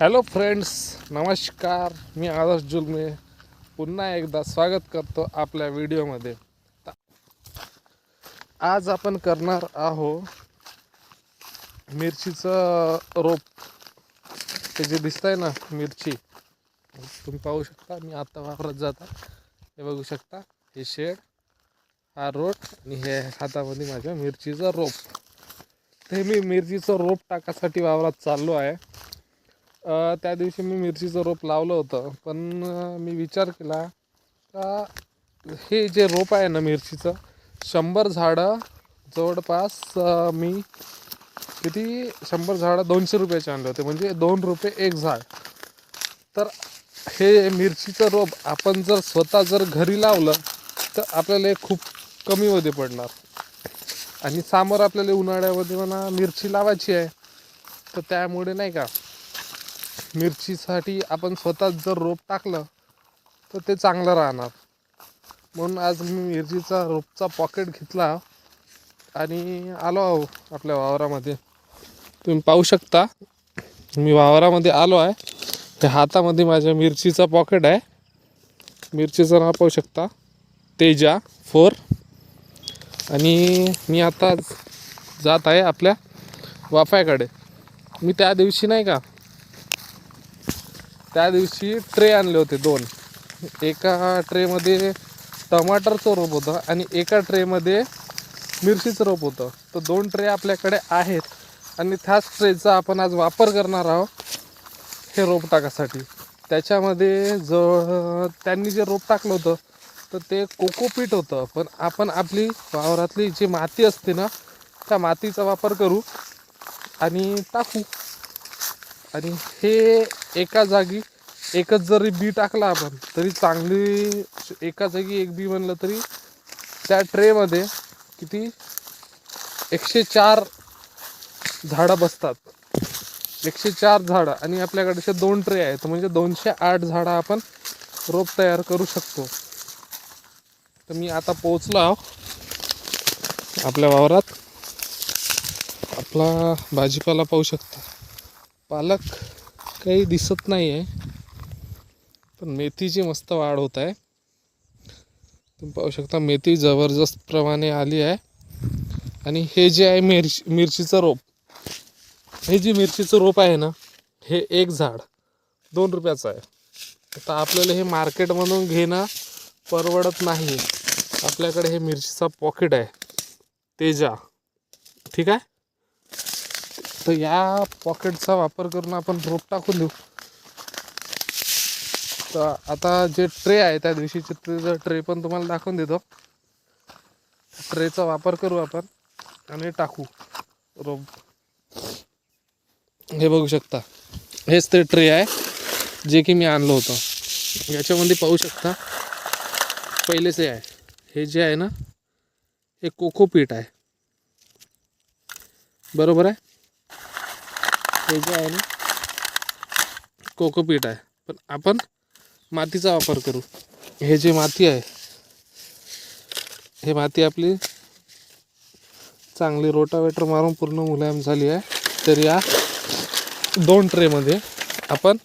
Hello friends नमस्कार. मी आदर्श जुलमे. पुन्हा एकदा स्वागत करतो आपल्या व्हिडिओमध्ये. आज आपण करणार आहो मिरचीचं रोप. ते जे दिसत आहे ना मिरची. तुम्ही पाहू शकता मी आत्ता वापरत जाता. हे बघू शकता हे शेड हा रोट आणि हे हातामध्ये माझ्या मिरचीचं रोप. ते मी मिरचीचं रोप टाकासाठी वावरात चाललो आहे. त्या दिवशी मी मिरचीचं रोप लावलं होतं पण मी विचार केला का हे जे रोप आहे ना मिरचीचं शंभर झाडं जवळपास मी किती शंभर झाडं दोनशे रुपयाचे आणले होते म्हणजे दोन रुपये एक झाड. तर हे मिरचीचं रोप आपण जर स्वतः जर घरी लावलं तर आपल्याला हे खूप कमीमध्ये पडणार. आणि समोर आपल्याला उन्हाळ्यामध्ये म्हणा मिरची लावायची आहे तर त्यामुळे नाही का मिरचीसाठी आपण स्वतःच जर रोप टाकलं तर ते चांगलं राहणार. म्हणून आज मी मिरचीचा रोपचा पॉकेट घेतला आणि आलो आहो आपल्या वावरामध्ये. तुम्ही पाहू शकता मी वावरामध्ये आलो आहे. त्या हातामध्ये माझ्या मिरचीचा पॉकेट आहे. मिरचीचं नाव पाहू शकता तेजा फोर. आणि मी आता जात आहे आपल्या वाफ्याकडे. मी त्या दिवशी नाही का त्या दिवशी ट्रे आणले होते दोन. एका ट्रेमध्ये टमाटरचं रोप होतं आणि एका ट्रेमध्ये मिरचीचं रोप होतं. तर दोन ट्रे आपल्याकडे आहेत आणि त्याच ट्रेचा आपण आज वापर करणार आहोत हे रोप टाकासाठी. त्याच्यामध्ये ज त्यांनी जे रोप टाकलं होतं तर ते कोकोपीट होतं. पण आपण आपली वावरातली जी माती असते ना त्या मातीचा वापर करू आणि टाकू. आणि हे एका जागी एकच जरी बी टाकला आपण तरी चांगली एका जागी एक बी म्हणलं तरी त्या ट्रेमध्ये किती एकशे चार झाडं बसतात. एकशे चार झाडं आणि आपल्याकडे असे दोन ट्रे आहेत म्हणजे दोनशे आठ झाडं आपण रोप तयार करू शकतो. तर मी आता पोहोचलो आहो आपल्या वावरात. आपला भाजीपाला पाहू शकता. पालक. काही दिसत नाही आहे पण मेथीची मस्त वाढ होत आहे. तुम्ही पाहू शकता मेथी जबरदस्त प्रमाणे आली आहे. आणि हे जे आहे मिरची मिरचीचं रोप. हे जे मिरचीचं रोप आहे ना हे एक झाड. दोन रुपयाचं आहे. आता आपल्याला हे मार्केटमधून घेणं परवडत नाही. आपल्याकडे हे मिरचीचा पॉकेट आहे. तेजा. ठीक आहे? तर या पॉकेटचा वापर करून आपण रोप टाकून देऊ. तर आता जे ट्रे आहे त्या दिवशीचे ट्रे ट्रे पण तुम्हाला दाखवून देतो. ट्रेचा वापर करू आपण आणि टाकू रोप हे बघू शकता. हेच ते ट्रे आहे जे की मी आणलं होतं. याच्यामध्ये पाहू शकता पहिलेच हे आहे. हे जे आहे ना हे कोकोपीट आहे. बरोबर आहे? हे जे आहे ना कोकोपीट आहे. पण आपण मातीचा वापर करू. हे जे माती आहे हे माती आपली चांगली रोटावेटर मारून पूर्ण मुलायम झाली आहे. तर या दोन ट्रेमध्ये आपण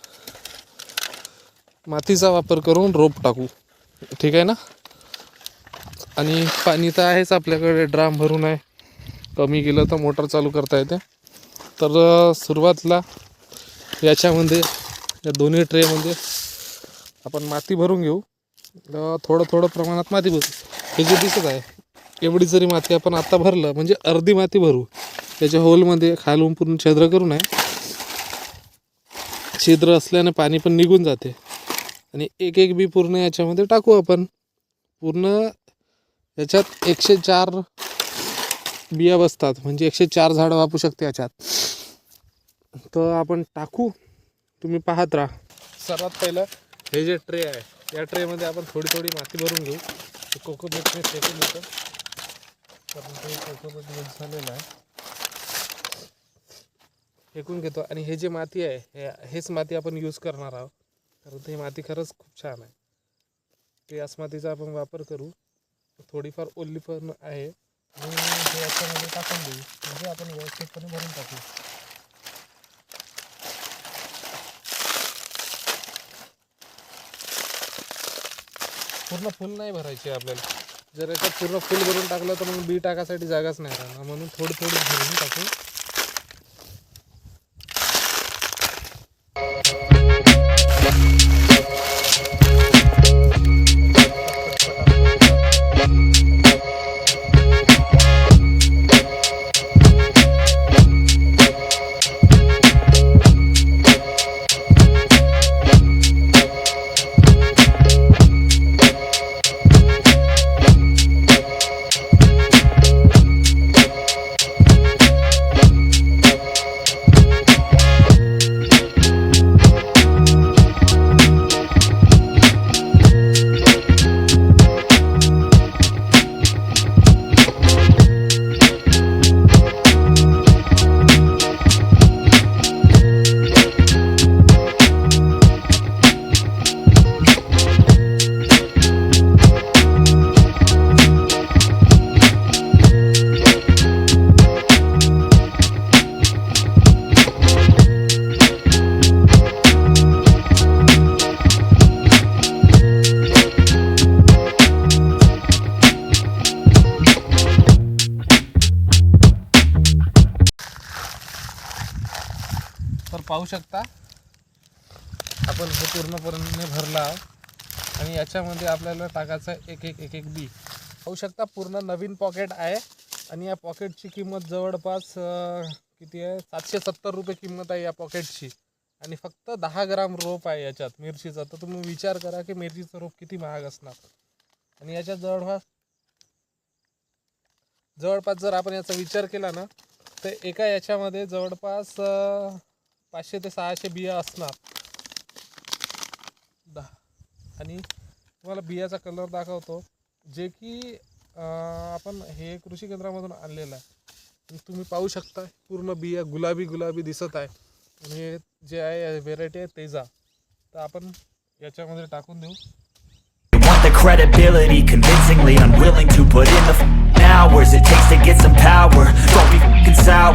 मातीचा वापर करून रोप टाकू. ठीक आहे ना? आणि पाणी तर आहेच आपल्याकडे ड्राम भरून आहे. कमी केलं तर मोटर चालू करता येते. तर सुरुवातला सुरुवातीला याच्यामध्ये या दोन्ही ट्रेमध्ये आपण माती भरून घेऊ. थोडं थोडं प्रमाणात माती भरू. हे जे दिसत आहे एवढी जरी माती आपण आत्ता भरलं म्हणजे अर्धी माती भरू. त्याच्या होलमध्ये खालून पूर्ण छिद्र करू नये छिद्र असल्याने पाणी पण निघून जाते. आणि एक एक बी पूर्ण याच्यामध्ये टाकू आपण. पूर्ण याच्यात एकशे चार बिया बसतात. म्हणजे एकशे चार झाडं वापरू शकते याच्यात. तर आपण टाकू. तुम्ही पाहत राहा. सर्वात पहिलं हे जे ट्रे आहे या ट्रेमध्ये आपण थोडी थोडी माती भरून घेऊ. कोकोनटने फेकून देतो कारण ते कोकोनट यूज झालेलं आहे. फेकून घेतो. आणि हे जे माती आहे हे हेच माती आपण यूज करणार आहोत. कारण ते माती खरंच खूप छान आहे. ते याच मातीचा आपण वापर करू. थोडीफार ओल्ली पण आहे. हे याच्यामध्ये टाकून देऊ. म्हणजे आपण व्यवस्थितपणे भरून टाकू. पूर्ण फुल नाही भरायची आपल्याला. जर याच्यात पूर्ण फुल भरून टाकलं तर मग बी टाकायसाठी जागाच नाही राहणार. म्हणून थोडी थोडी भरून टाकू. पाहू शकता. आपण हे पूर्णपणे भरला आहोत. आणि याच्यामध्ये आपल्याला टाकायचं एक एक एक एक बी. पाहू शकता पूर्ण नवीन पॉकेट आहे. आणि या पॉकेटची किंमत जवळपास किती आहे? सातशे सत्तर रुपये किंमत आहे या पॉकेटची आणि फक्त दहा ग्राम रोप आहे याच्यात मिरचीचा. तर तुम्ही विचार करा की मिरचीचं रोप किती महाग असणार. आणि याच्यात जवळपास जवळपास जर आपण याचा विचार केला ना तर एका याच्यामध्ये जवळपास पाचशे ते सहाशे बिया असणार. दहा. आणि तुम्हाला बियाचा कलर दाखवतो. जे की आपण हे कृषी केंद्रामधून आणलेलं आहे. तुम्ही पाहू शकता पूर्ण बिया गुलाबी गुलाबी दिसत आहे. आणि हे जे आहे व्हेरायटी आहे तेजा. तर आपण याच्यामध्ये टाकून देऊ. Credibility, convincingly unwilling to put in the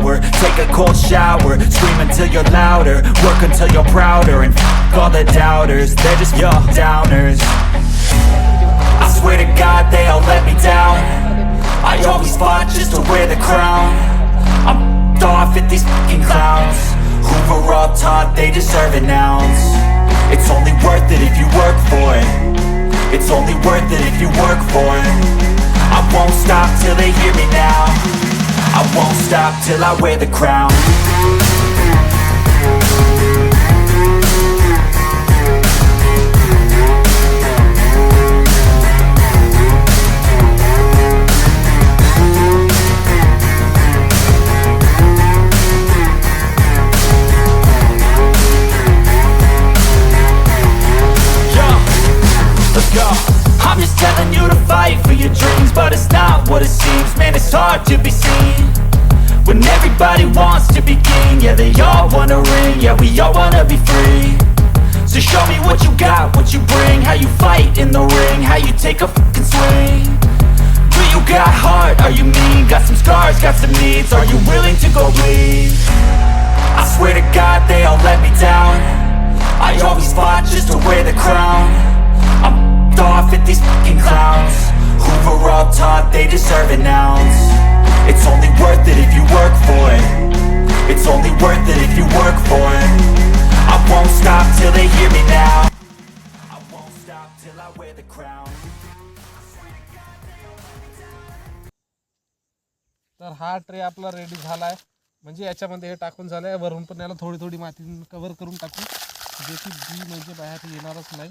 sour, take a cold shower, scream until you're louder, work until you're prouder, and f*** all the doubters, they're just your downers. I swear to God they all let me down. I always fought just to wear the crown. I'm f***ed off at these f***ing clowns were all taught they deserve an ounce. It's only worth it if you work for it. It's only worth it if you work for it. I won't stop till they hear me now. I won't stop till I wear the crown. Be king. Yeah, they all wanna ring. Yeah, we all wanna be free. So show me what you got, what you bring, how you fight in the ring, how you take a fucking swing. Do you got heart? Are you mean? Got some scars, got some needs. Are you willing to go bleed? I swear to God they all let me down I always fought just to wear the crown I'm off at these fucking clowns were all taught they deserve an ounce It's only worth it if you work for it It's only worth it if you work for it I won't stop till they hear me now I won't stop till I wear the crown तर हा tray आपला ready झाला आहे म्हणजे याच्यामध्ये हे टाकून झालं आहे वरून पण याला थोडी थोडी माती कवर करून टाकू जे की बी म्हणजे बाहेर येणारच नाही